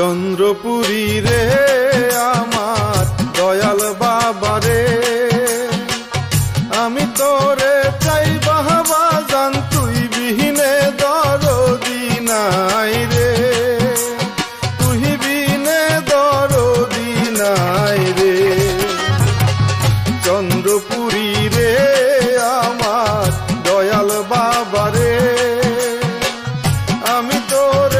চন্দ্রপুরী রে, আমার দয়াল বাবা রে। আমি তোরে চাই বাহবা জান তুই বিহীনে দরদি নাই রে। তুই বিনে দরদি নাই রে। চন্দ্রপুরী রে, আমার দয়াল বাবা রে। আমি তোরে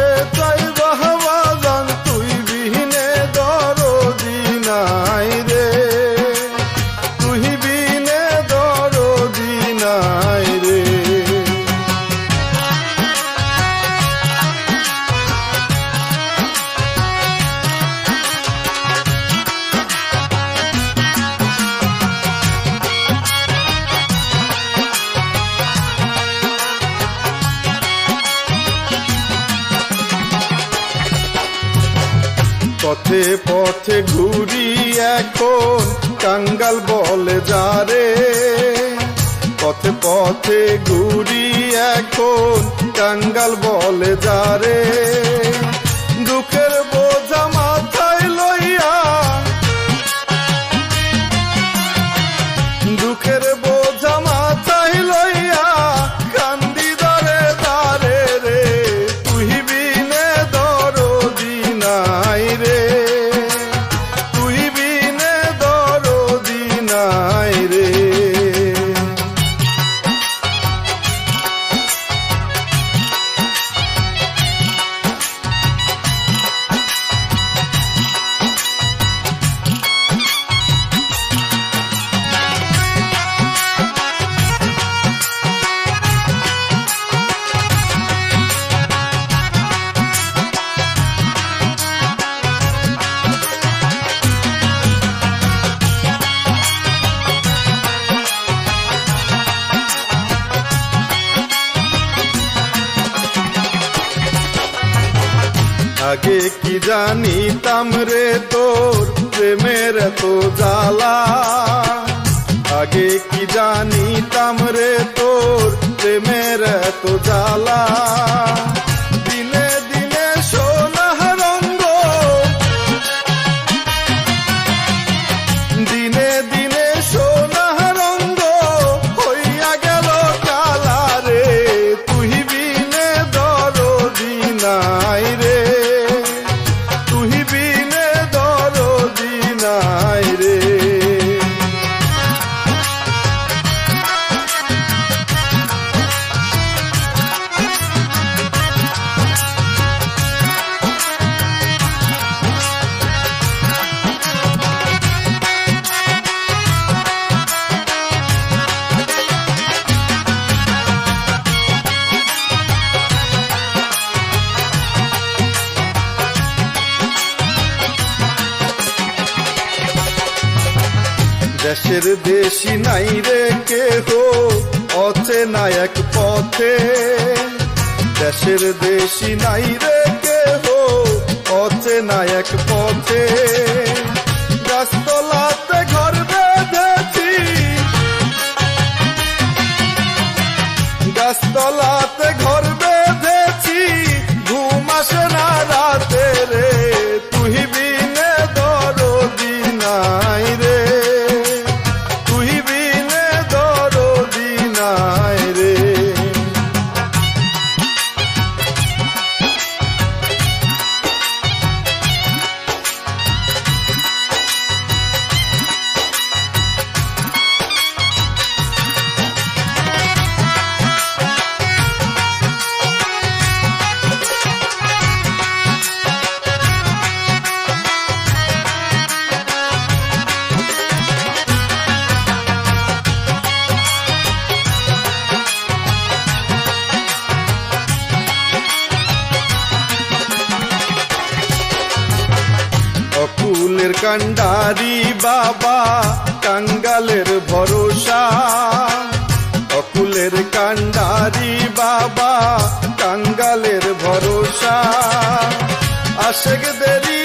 পথে পথে ঘুরি এখন কাঙ্গাল বলে যারে। পথে পথে ঘুরি এখন কাঙ্গাল বলে যারে। আগে কি জানিতাম রে তোর প্রেমের তো জ্বালা? আগে কি জানিতাম রে তোর প্রেমের তো জ্বালা? দেশের দেশি নাই রে কেহ, অচেনা এক পথে। দেশের দেশি নাই রে কেহ, অচেনা এক পথে। অকুলের কান্ডারি বাবা কাঙ্গালের ভরসা। অকুলের কান্ডারি বাবা কাঙ্গালের ভরসা। আশেক দেরি